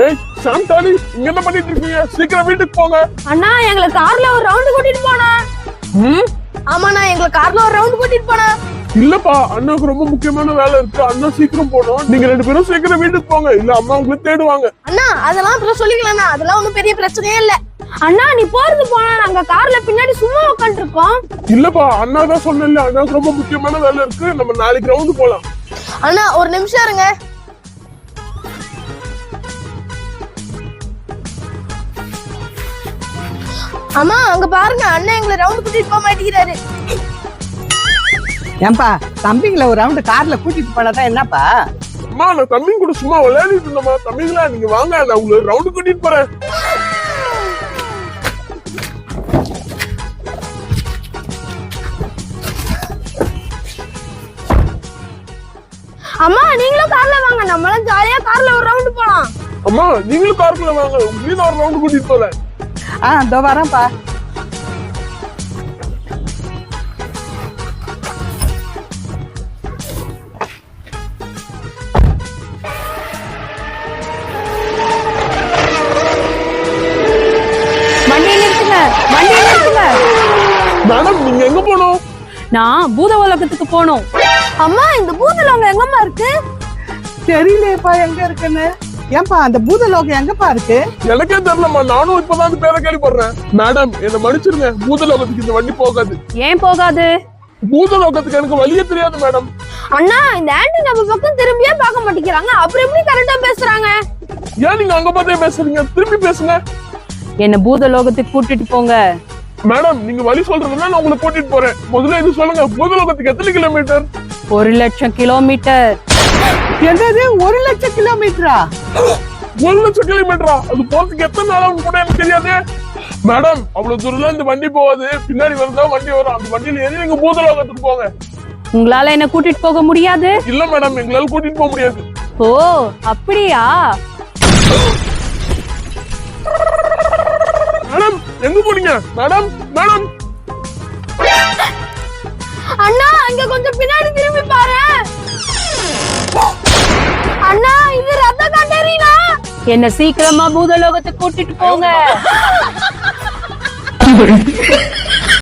ஏய் சாந்தாலி இங்க என்ன பண்ணிட்டு இருக்கீங்க? சீக்கிரம் வீட்டுக்கு போங்க. அண்ணா எங்களை கார்ல ஒரு ரவுண்ட் கூட்டிட்டு போனா. ம்? ஆமாண்ணா எங்களை கார்ல ஒரு ரவுண்ட் கூட்டிட்டு போனா. இல்லப்பா அண்ணாவுக்கு ரொம்ப முக்கியமான வேலை இருக்கு. அண்ணா சீக்கிரம் போகணும். நீங்க ரெண்டு பேரும் சீக்கிரம் வீட்டுக்கு போங்க. இல்ல அம்மா உங்களை தேடுவாங்க. அண்ணா அதெல்லாம் அப்புறம் சொல்லிக்கலாம்ண்ணா. அதெல்லாம் ஒண்ணும் பெரிய பிரச்சனையே இல்ல. அண்ணா நீ போறது போனா நாங்க கார்ல பின்னாடி சும்மா உட்காந்துட்டு இருக்கோம் இல்லப்பா அண்ணா தான் சொன்னல அண்ணாவுக்கு ரொம்ப முக்கியமான வேலை இருக்கு. நம்ம நாளைக்கு ரவுண்டு போலாம். அண்ணா ஒரு நிமிஷம் இருங்க. அம்மா அங்க பாருங்க அண்ணன் எங்களை ரவுண்ட் கூட்டிட்டு போக மாட்டேங்கிறாரு. ஏன்பா தம்பிங்களை ஒரு ரவுண்டு கார்ல கூட்டிட்டு போனதா என்னப்பா? அம்மா நான் தம்பி கூட சும்மா விளையாடிட்டு இருந்தேம்மா. தம்பிங்களா நீங்க வாங்க நான் உங்களை ரவுண்டு கூட்டிட்டு போறேன். அம்மா நீங்களும் கார்ல வாங்க. நம்மளும் ஜாலியா கார்ல ஒரு ரவுண்ட் போலாம். அம்மா நீங்களும் காருக்குள்ள வாங்க. உங்களையும் நான் ஒரு ரவுண்டு கூட்டிட்டு போறேன். ஆ இதோ வரேன்ப்பா. மேடம் நீங்க எங்க போகணும் நான் பூத உலகத்துக்கு போகணும் அம்மா இந்த அவங்க எங்கம்மா இருக்கு? தெரியலையேப்பா எங்க இருக்குன்னு. ஏன்பா அந்த பூதலோகம் எங்கப்பா இருக்கு? எனக்கே தெரியலம்மா நானும் இப்பதான் அந்த பேரை கேள்விப்படுறேன். மேடம் என்ன மன்னிச்சிருங்க பூதலோகத்துக்கு இந்த வண்டி போகாது. ஏன் போகாது? பூதலோகத்துக்கு எனக்கு வழியே தெரியாது மேடம் அண்ணா இந்த ஆண்டி நம்ம பக்கம் திரும்பியே பார்க்க மாட்டேங்கிறாங்க. அப்புறம் எப்படி கரெக்டா பேசுறாங்க? ஏன் நீங்க அங்க பார்த்தே பேசுறீங்க? திரும்பி பேசுங்க. என்ன பூத லோகத்துக்கு கூட்டிட்டு போங்க. மேடம் நீங்க வழி சொல்றதுன்னா நான் உங்களை கூட்டிட்டு போறேன். முதல்ல இது சொல்லுங்க பூதலோகத்துக்கு எத்தனை கிலோமீட்டர் ஒரு லட்சம் கிலோமீட்டர் என்னது ஒரு லட்சம் கிலோமீட்டரா? ஒரு லட்சம் கிலோமீட்டரா? அது போறதுக்கு எத்தனை நாள் ஆகும் கூட எனக்கு தெரியாது. மேடம் அவ்வளவு தூரம்ல இந்த வண்டி போகாது. பின்னாடி வருதா வண்டி வரும். அந்த வண்டியில ஏறி நீங்க பூதலோகத்துக்கு போங்க. உங்களால என்ன கூட்டிட்டு போக முடியாது? இல்ல மேடம் எங்களால கூட்டிட்டு போக முடியாது. ஓ அப்படியா? மேடம் எங்க போனீங்க? மேடம் மேடம் என்ன சீக்கிரமா பூத கூட்டிட்டு போங்க.